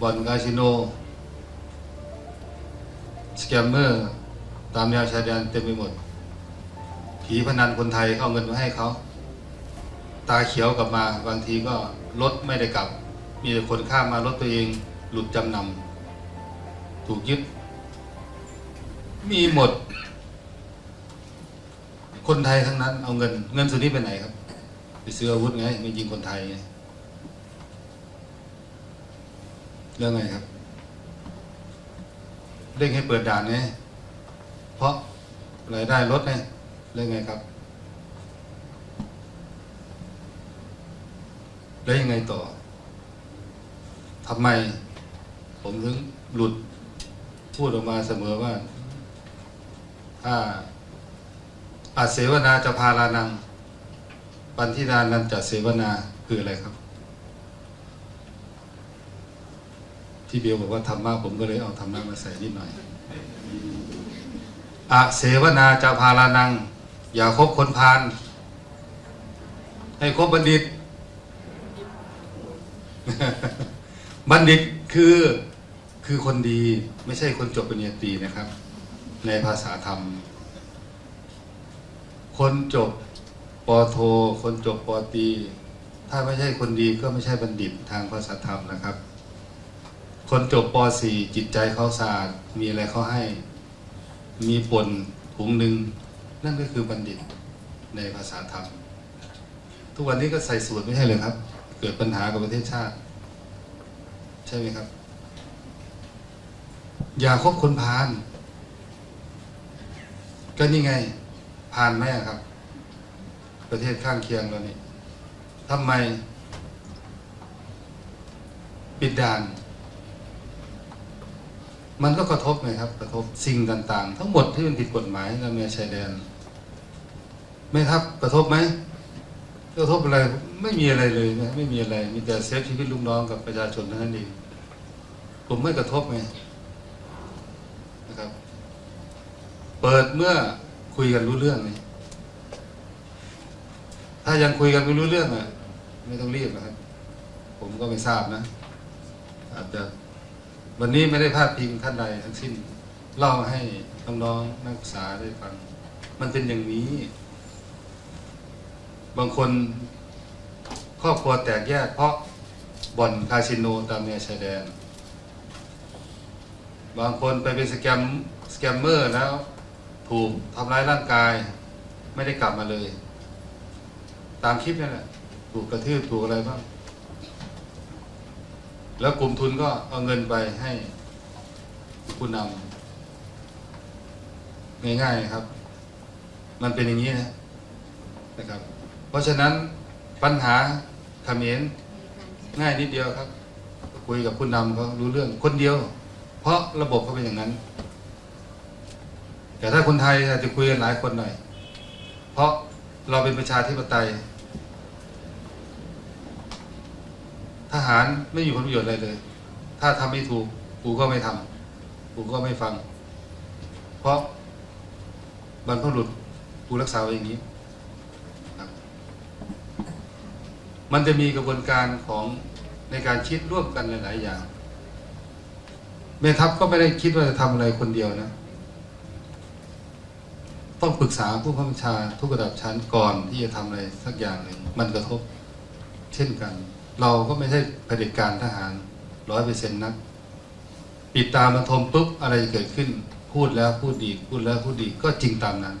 บ่อนคาสิโน สแกมเมอร์ ตามแนวชายแดนเต็มไปหมด ผีพนันคนไทยเขาเอาเงินมาให้เขา ตาเขียวกลับมาบางทีก็รถไม่ได้กลับ มีแต่คนข้ามมารถตัวเองหลุดจำนำถูกยึด มีหมด คนไทยทั้งนั้นเอาเงิน เงินส่วนนี้ไปไหนครับ ไปซื้ออาวุธไงไม่ยิงคนไทยไง เรื่องไงครับเร่งให้เปิดด่านไงเพราะรายได้ลดไงเรื่องไงครับแล้วยังไงต่อทำไมผมถึงหลุดพูดออกมาเสมอว่า ถ้าอาเสวนาจะพาลานัง ปันทิดานันจะเสวนาคืออะไรครับ ที่เบียวบอกว่าธรรมะผมก็เลยเอาธรรมะมาใส่นิดหน่อยอะเสวนาจะพาลานัง อย่าคบคนพาลให้คบบัณฑิต บัณฑิตคือคือคนดีไม่ใช่คนจบปริญญาตรีนะครับ ในภาษาธรรม คนจบปอโท คนจบปอตีถ้าไม่ใช่คนดีก็ไม่ใช่บัณฑิตทางภาษาธรรมนะครับ คนจบป .4 จิตใจเขาสะอาดมีอะไรเขาให้ มีปนถุงหนึ่งนั่นก็คือบัณฑิตในภาษาธรรม ทุกวันนี้ก็ใส่สูตรไม่ใช่เลยครับ เกิดปัญหากับประเทศชาติ ใช่ไหมครับ อย่าคบคนพาลก็นี่ไงพาลไหมครับ ประเทศข้างเคียงเรานี่ทำไม ปิดด่าน มันก็กระทบไงครับ กระทบสิ่งต่าง ๆ ทั้งหมดที่มันผิดกฎหมายในเมืองชายแดนไม่ครับกระทบไหมกระทบอะไรไม่มีอะไรเลยนะไม่มีอะไร มีแต่เซฟชีวิตลูกน้องกับประชาชนเท่านั้นเองผมไม่กระทบไงนะครับ เปิดเมื่อคุยกันรู้เรื่องไงถ้ายังคุยกันไม่รู้เรื่องอะ ไม่ต้องรีบนะครับ ผมก็ไม่ทราบนะ อาจจะ วันนี้ไม่ได้พาดพิงท่านใดทั้งสิ้น เล่าให้น้องๆนักศึกษาได้ฟัง มันเป็นอย่างนี้ บางคนครอบครัวแตกแยกเพราะบ่อนคาสิโนตามแนวชายแดน บางคนไปเป็นสแกมสแกมเมอร์แล้ว ถูกทำร้ายร่างกาย ไม่ได้กลับมาเลย ตามคลิปนั่นแหละถูกกระทืบถูกอะไรบ้าง แล้วกลุ่มทุนก็เอาเงินไปให้ผู้นำง่ายๆครับ มันเป็นอย่างนี้นะนะครับ เพราะฉะนั้นปัญหาเขมรง่ายนิดเดียวครับ คุยกับผู้นำเขารู้เรื่องคนเดียว เพราะระบบเขาเป็นอย่างนั้น แต่ถ้าคนไทยอาจจะคุยกันหลายคนหน่อย เพราะเราเป็นประชาธิปไตย ทหารไม่มีผลประโยชน์อะไรเลย ถ้าทำไม่ถูกกูก็ไม่ทำกูก็ไม่ฟัง เพราะบรรพบุรุษกูรักษาไว้อย่างนี้ มันจะมีกระบวนการของในการคิดร่วมกันหลาย ๆ อย่างแม่ทัพก็ไม่ได้คิดว่าจะทำอะไรคนเดียวนะ ต้องปรึกษาผู้ข้าบัญชาทุกระดับชั้นก่อนที่จะทำอะไรสักอย่างหนึ่งมันกระทบเช่นกัน เราก็ไม่ใช่เผด็จการทหารร้อยเปอร์เซ็นต์นัก ปิดตามาทมปุ๊บอะไรจะเกิดขึ้น พูดแล้วพูดดี พูดแล้วพูดดีก็จริงตามนั้น